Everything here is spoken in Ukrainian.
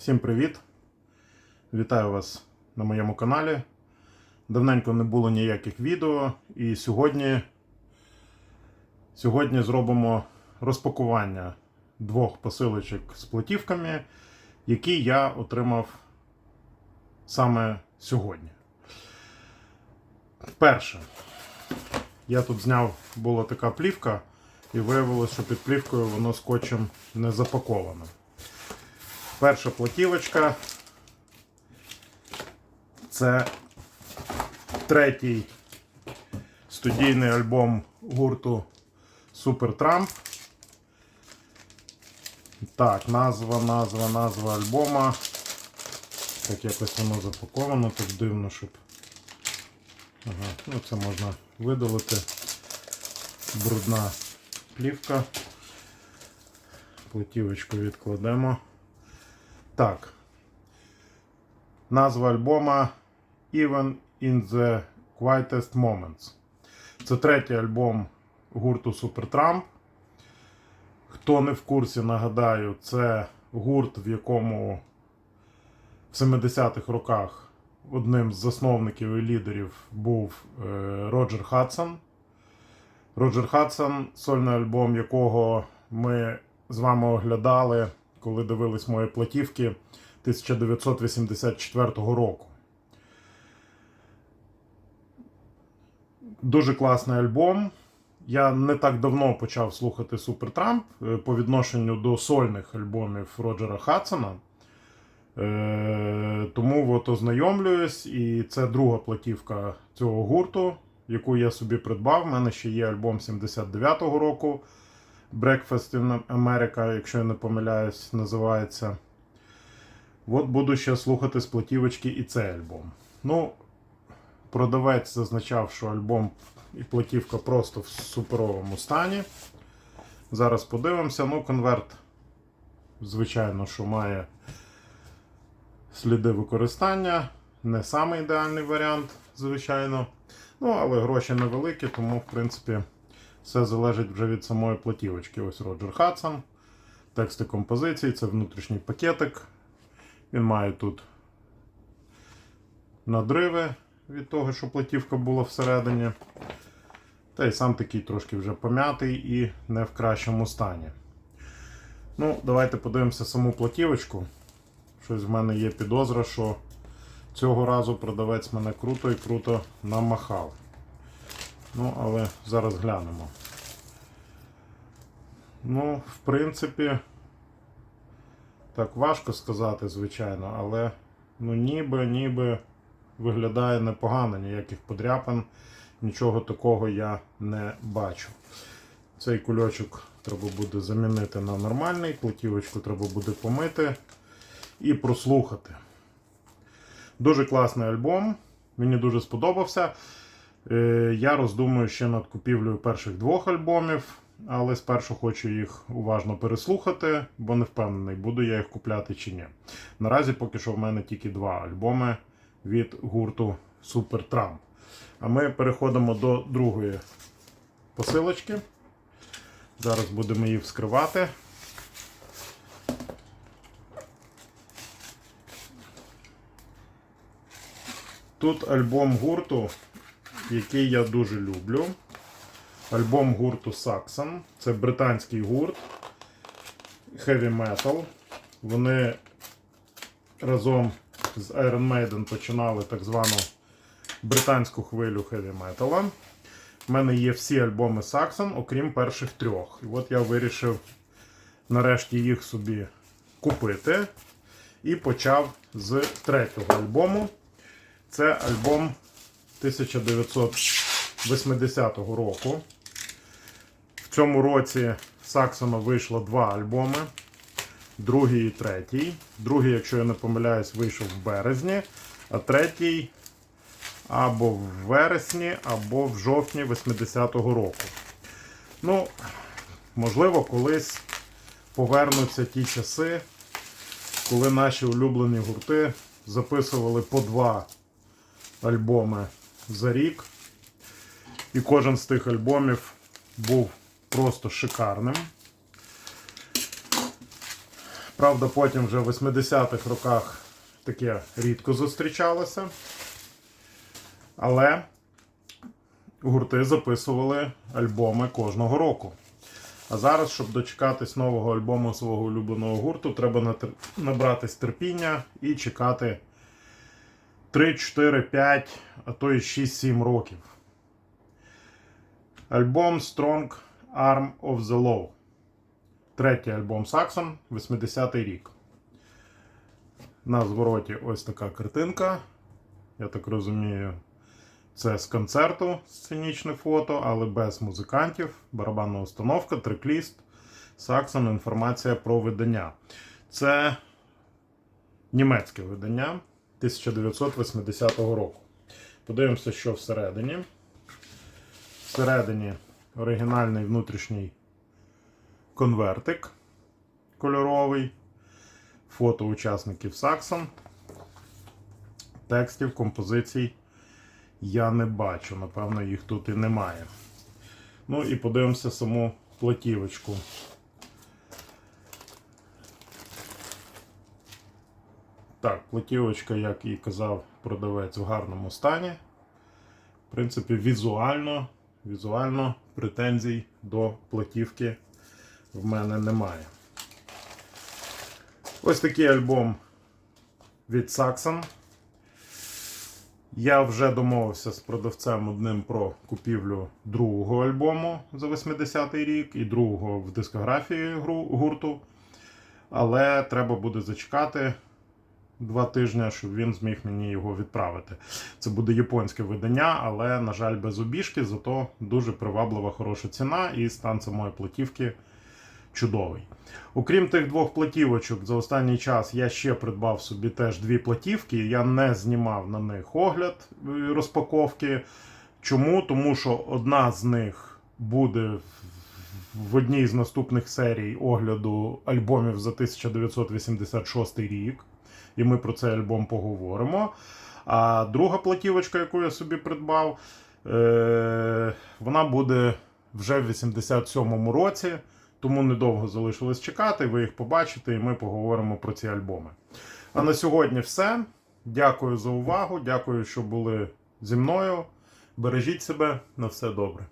Всім привіт! Вітаю вас на моєму каналі. Давненько не було ніяких відео, і сьогодні, сьогодні зробимо розпакування двох посилочок з платівками, які я отримав саме сьогодні. Перше, я тут зняв була така плівка, і виявилося, що під плівкою воно скотчем не запаковано. Перша платівочка. Це третій студійний альбом гурту Супер Трамп. Так, назва, назва, назва альбома. Так якось воно запаковано, так дивно, щоб. Ага, ну це можна видалити. Брудна плівка. Платівочку відкладемо. Так. Назва альбома Even in the Quietest Moments. Це третій альбом гурту Supertramp. Хто не в курсі, нагадаю, це гурт, в якому в 70-х роках одним з засновників і лідерів був е, Роджер Хадсон. Роджер Хадсон, сольний альбом якого ми з вами оглядали, коли дивились мої платівки 1984 року. Дуже класний альбом. Я не так давно почав слухати Супертрамп е, по відношенню до сольних альбомів Роджера Хадсона. Е, Тому от ознайомлююсь, і це друга платівка цього гурту, яку я собі придбав. У мене ще є альбом 79-го року. Breakfast in America, якщо я не помиляюсь, називається. От буду ще слухати з платівочки і цей альбом. Ну, продавець зазначав, що альбом і платівка просто в суперовому стані. Зараз подивимося. Ну, конверт, звичайно, що має сліди використання. Не самий ідеальний варіант, звичайно. Ну, але гроші невеликі, тому, в принципі, все залежить вже від самої платівочки. Ось Роджер Хадсон. Тексти композиції, це внутрішній пакетик. Він має тут надриви від того, що платівка була всередині. Та й сам такий трошки вже пом'ятий і не в кращому стані. Ну, давайте подивимося саму платівочку. Щось в мене є підозра, що цього разу продавець мене круто і круто намахав. Ну, але зараз глянемо. Ну, в принципі, так важко сказати, звичайно, але ну ніби, ніби виглядає непогано, ніяких подряпин, нічого такого я не бачу. Цей кульочок треба буде замінити на нормальний, платівочку треба буде помити і прослухати. Дуже класний альбом, мені дуже сподобався. Е, Я роздумую ще над купівлею перших двох альбомів, але спершу хочу їх уважно переслухати, бо не впевнений, буду я їх купляти чи ні. Наразі поки що в мене тільки два альбоми від гурту Supertramp. А ми переходимо до другої посилочки. Зараз будемо її вскривати. Тут альбом гурту, який я дуже люблю. Альбом гурту Saxon. Це британський гурт Heavy Metal. Вони разом з Iron Maiden починали так звану британську хвилю Heavy Metal. У мене є всі альбоми Saxon, окрім перших трьох. І от я вирішив нарешті їх собі купити. І почав з третього альбому. Це альбом 1980 року. В цьому році Саксона вийшло два альбоми. Другий і третій. Другий, якщо я не помиляюсь, вийшов в березні, а третій або в вересні, або в жовтні 80-го року. Ну, можливо, колись повернуться ті часи, коли наші улюблені гурти записували по два альбоми за рік. І кожен з тих альбомів був просто шикарним. Правда, потім вже в 80-х роках таке рідко зустрічалося. Але гурти записували альбоми кожного року. А зараз, щоб дочекатись нового альбому свого улюбленого гурту, треба набратись терпіння і чекати 3, 4, 5, а то і 6-7 років. Альбом Strong Arm of the Law. Третій альбом Saxon, 80-й рік. На звороті ось така картинка. Я так розумію, це з концерту сценічне фото, але без музикантів. Барабанна установка, трикліст, Saxon, інформація про видання. Це німецьке видання 1980 року. Подивимося, що всередині. Всередині оригінальний внутрішній конвертик кольоровий, фото учасників Saxon. Текстів, композицій я не бачу. Напевно, їх тут і немає. Ну і подивимося саму платівочку. Так, платівочка, як і казав продавець, в гарному стані. В принципі, візуально, візуально претензій до платівки в мене немає. Ось такий альбом від Saxon. Я вже домовився з продавцем одним про купівлю другого альбому за 80-й рік і другого в дискографії гурту. Але треба буде зачекати два тижні, щоб він зміг мені його відправити. Це буде японське видання, але, на жаль, без обіжки, зато дуже приваблива хороша ціна і стан самої платівки чудовий. Окрім тих двох платівочок, за останній час я ще придбав собі теж дві платівки. Я не знімав на них огляд е, розпаковки. Чому? Тому що одна з них буде в- в одній з наступних серій огляду альбомів за 1986 рік. І ми про цей альбом поговоримо. А друга платівочка, яку я собі придбав, е- вона буде вже в 87-му році. Тому недовго залишилось чекати, ви їх побачите, і ми поговоримо про ці альбоми. А на сьогодні все. Дякую за увагу. Дякую, що були зі мною. Бережіть себе на все добре.